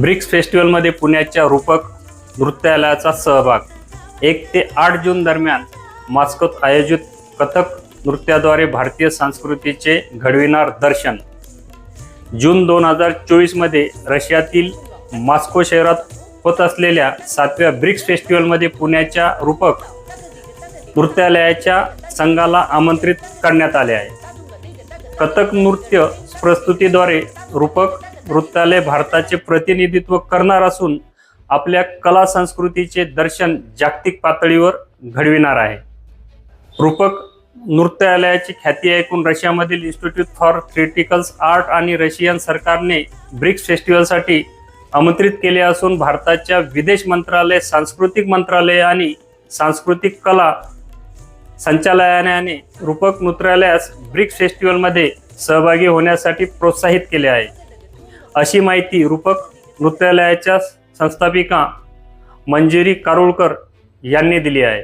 BRICS फेस्टिवलमध्ये पुण्याच्या रूपक नृत्यालयाचा सहभाग. एक ते आठ जून दरम्यान मास्कोत आयोजित कथक नृत्याद्वारे भारतीय संस्कृतीचे घडविणार दर्शन. जून दोन हजार चोवीसमध्ये रशियातील मॉस्को शहरात होत असलेल्या सातव्या ब्रिक्स फेस्टिवलमध्ये पुण्याच्या रूपक नृत्यालयाच्या संघाला आमंत्रित करण्यात आले आहे. कथक नृत्य प्रस्तुतीद्वारे रूपक नृत्यालय भारताचे प्रतिनिधित्व करणार असून आपल्या कला संस्कृतीचे दर्शन जागतिक पातळीवर घडविणार आहे. रूपक नृत्यालयाची ख्याती ऐकून रशियामधील इन्स्टिट्यूट फॉर क्रिटिकल्स आर्ट आणि रशियन सरकारने ब्रिक्स फेस्टिवलसाठी आमंत्रित केले असून भारताच्या विदेश मंत्रालय सांस्कृतिक मंत्रालय आणि सांस्कृतिक कला संचालनाने रूपक नृत्यालयास ब्रिक्स फेस्टिवलमध्ये सहभागी होण्यासाठी प्रोत्साहित केले आहे. अशी माहिती रूपक नृत्यालयाच्या संस्थापिका मंजिरी कारुळकर यांनी दिली आहे.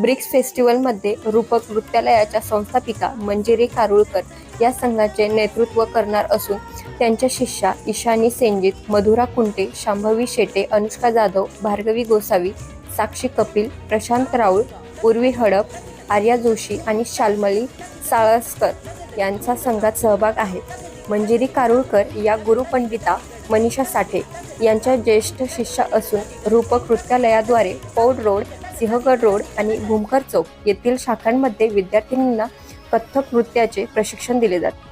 ब्रिक्स फेस्टिवलमध्ये रूपक नृत्यालयाच्या संस्थापिका मंजिरी कारुळकर या संघाचे नेतृत्व करणार असून त्यांच्या शिष्या ईशानी सेंजित मधुरा कुंटे शांभवी शेटे अनुष्का जाधव भार्गवी गोसावी साक्षी कपिल प्रशांत राऊळ उर्वी हडप आर्या जोशी आणि शालमली साळसकर यांचा संघात सहभाग आहे. मंजिरी कारुळकर या गुरुपंडिता मनीषा साठे यांच्या ज्येष्ठ शिष्या असून रूपक नृत्यालयाद्वारे पौड रोड सिंहगड रोड आणि भूमकर चौक येथील शाखांमध्ये विद्यार्थिनींना कथ्थक नृत्याचे प्रशिक्षण दिले जाते.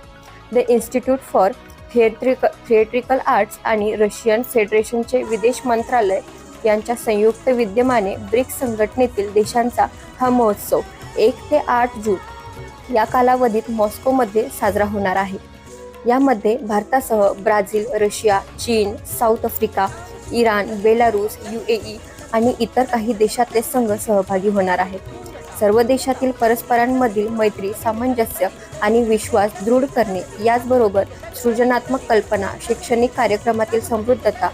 The institute for theatric theatrical arts आणि रशियन फेडरेशनचे विदेश मंत्रालय यांच्या संयुक्त विद्यमाने ब्रिक्स संघटनेतील देशांचा हा महोत्सव एक ते आठ जून या कालावधीत मॉस्कोमध्ये साजरा होणार आहे. यामध्ये भारतासह ब्राझील रशिया चीन South Africa Iran Belarus UAE आणि इतर काही देशातले संघ सहभागी होणार आहेत. सर्व देशातील परस्परांमधील मैत्री सामंजस्य आणि विश्वास दृढ करणे याचबरोबर सृजनात्मक कल्पना शैक्षणिक कार्यक्रमातील समृद्धता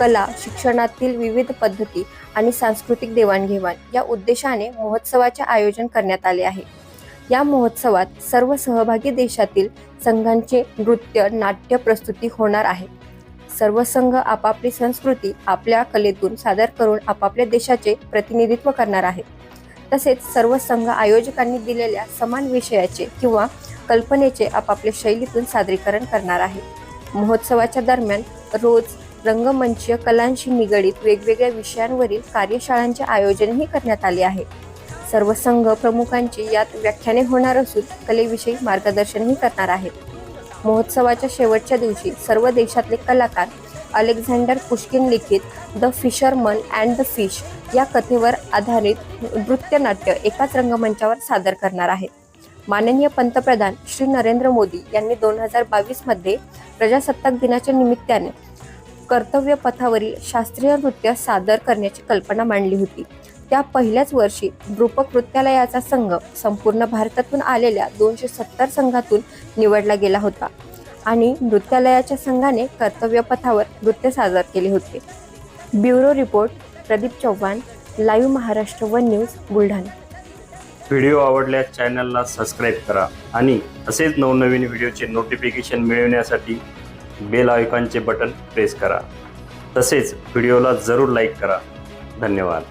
कला शिक्षणातील विविध पद्धती आणि सांस्कृतिक देवाणघेवाण या उद्देशाने महोत्सवाचे आयोजन करण्यात आले आहे. या महोत्सवात सर्व सहभागी देशातील संघांचे नृत्य नाट्य प्रस्तुती होणार आहे. सर्व संघ आपापली संस्कृती आपल्या कलेतून सादर करून आपापल्या देशाचे प्रतिनिधित्व करणार आहे. तसेच सर्व संघ आयोजकांनी दिलेल्या समान विषयाचे किंवा कल्पनेचे आपापल्या शैलीतून सादरीकरण करणार आहे. महोत्सवाच्या दरम्यान रोज रंगमंच कलांशी निगडीत वेगवेगळ्या विषयांवरील कार्यशाळांचे आयोजनही करण्यात आले आहे. सर्व संघ प्रमुखांची यात व्याख्याने होणार असून कलेविषयी मार्गदर्शनही करणार आहेत. महोत्सवाच्या शेवटच्या दिवशी सर्व देशातले कलाकार अलेक्झांडर पुष्किन लिखित the fisherman and the fish या कथेवर आधारित नृत्यनाट्य एकाच रंगमंचावर सादर करणार आहेत. माननीय पंतप्रधान श्री नरेंद्र मोदी यांनी दोन हजार बावीसमध्ये प्रजासत्ताक दिनाच्या निमित्ताने कर्तव्य पथावरील शास्त्रीय नृत्य सादर करण्याची कल्पना मांडली होती. त्या पहिल्याच वर्षी रूपक नृत्यालयाचा संघ संपूर्ण भारतातून आलेल्या दोनशे सत्तर संघातून निवडला गेला होता. आणि नृत्यालयाच्या संघाने कर्तव्यपथावर नृत्य सादर केले होते. Bureau report Pradeep Chavan live Maharashtra one news Buldhana. Video आवडल्यास चॅनलला सबस्क्राईब करा आणि असेच नवनवीन व्हिडिओचे नोटिफिकेशन मिळवण्यासाठी बेल आयकॉनचे बटन प्रेस करा. तसेच व्हिडिओला जरूर लाईक करा. धन्यवाद.